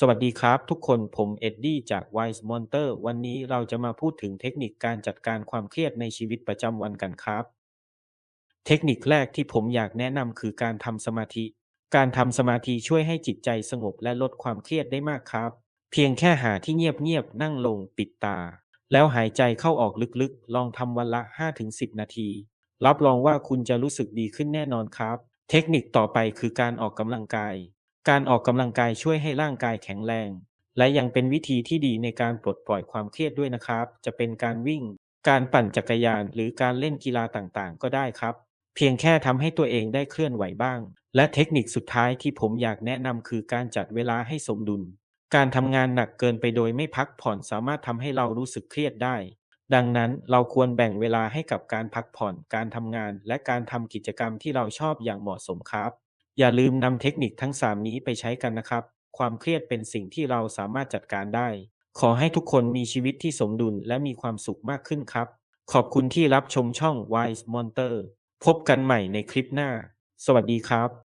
สวัสดีครับ ทุกคนผมเอ็ดดี้จาก Wise Monster วันนี้เราจะมาพูดถึงเทคนิคการจัดการความเครียดในชีวิตประจำวันกันครับ เทคนิคแรกที่ผมอยากแนะนำคือการทำสมาธิ การทำสมาธิช่วยให้จิตใจสงบและลดความเครียดได้มากครับ เพียงแค่หาที่เงียบๆนั่งลงปิดตา แล้วหายใจเข้าออกลึกๆ ลองทำวันละ 5-10 นาที รับรองว่าคุณจะรู้สึกดีขึ้นแน่นอนครับ เทคนิคต่อไปคือการออกกำลังกาย การออกกำลังกายช่วยให้ร่างกายแข็งแรง และยังเป็นวิธีที่ดีในการปลดปล่อยความเครียดด้วยนะครับ จะเป็นการวิ่ง การปั่นจักรยาน หรือการเล่นกีฬาต่างๆ ก็ได้ครับ เพียงแค่ทำให้ตัวเองได้เคลื่อนไหวบ้าง และเทคนิคสุดท้ายที่ผมอยากแนะนำคือการจัดเวลาให้สมดุล การทำงานหนักเกินไปโดยไม่พักผ่อนสามารถทำให้เรารู้สึกเครียดได้ ดังนั้นเราควรแบ่งเวลาให้กับการพักผ่อน การทำงาน และการทำกิจกรรมที่เราชอบอย่างเหมาะสมครับ อย่าลืมนำเทคนิคทั้ง 3 นี้ไปใช้กันนะครับ ความเครียดเป็นสิ่งที่เราสามารถจัดการได้ ขอให้ทุกคนมีชีวิตที่สมดุลและมีความสุขมากขึ้นครับ ขอบคุณที่รับชมช่อง Wise Monster พบกันใหม่ในคลิปหน้า สวัสดีครับ